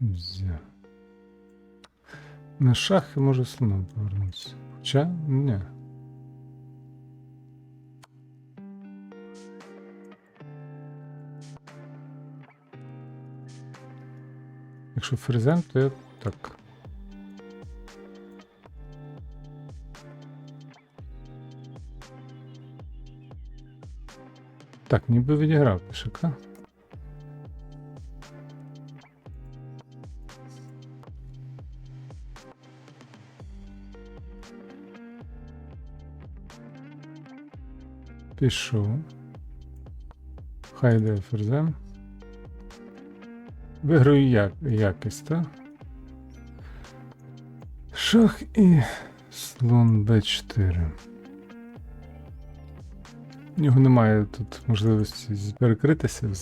Зя. На шахи може слоном повернутися. Хоча ні. Якщо ферзем, то я так. Так, ніби відіграв пішака. Пішов. Хай йде ферзем. Виграю як, якість, так? Шах і слон Б4. У нього немає тут можливості перекритися.